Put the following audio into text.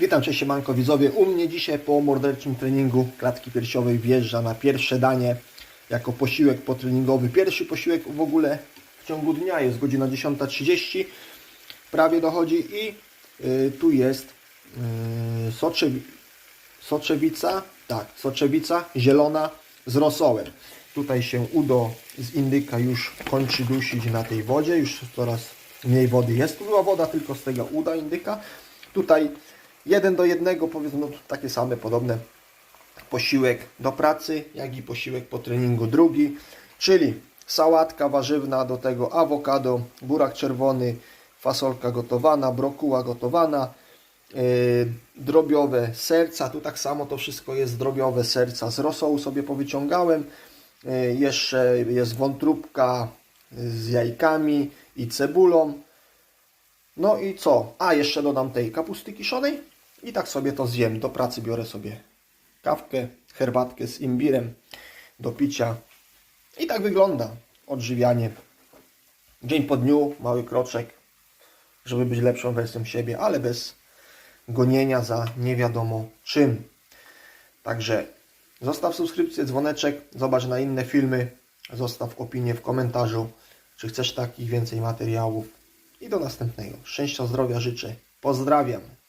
Witam, cześć siemanko widzowie. U mnie dzisiaj po morderczym treningu klatki piersiowej wjeżdża na pierwsze danie jako posiłek potreningowy. Pierwszy posiłek w ogóle w ciągu dnia jest godzina 10.30 prawie dochodzi i y, tu jest y, soczewi soczewica, tak, soczewica zielona z rosołem. Tutaj się udo z indyka już kończy dusić na tej wodzie, już coraz mniej wody jest. Tu była woda tylko z tego uda indyka. Tutaj jeden do jednego, powiedzmy, no, takie same, podobne posiłek do pracy, jak i posiłek po treningu drugi, czyli sałatka warzywna, do tego awokado, burak czerwony, fasolka gotowana, brokuła gotowana, yy, drobiowe serca, tu tak samo to wszystko jest drobiowe serca. Z rosołu sobie powyciągałem, yy, jeszcze jest wątróbka z jajkami i cebulą, no i co? A, jeszcze dodam tej kapusty kiszonej i tak sobie to zjem. Do pracy biorę sobie kawkę, herbatkę z imbirem do picia. I tak wygląda odżywianie. Dzień po dniu, mały kroczek, żeby być lepszą wersją siebie, ale bez gonienia za nie wiadomo czym. Także zostaw subskrypcję, dzwoneczek, zobacz na inne filmy, zostaw opinię w komentarzu, czy chcesz takich więcej materiałów. I do następnego. Szczęścia, zdrowia życzę. Pozdrawiam.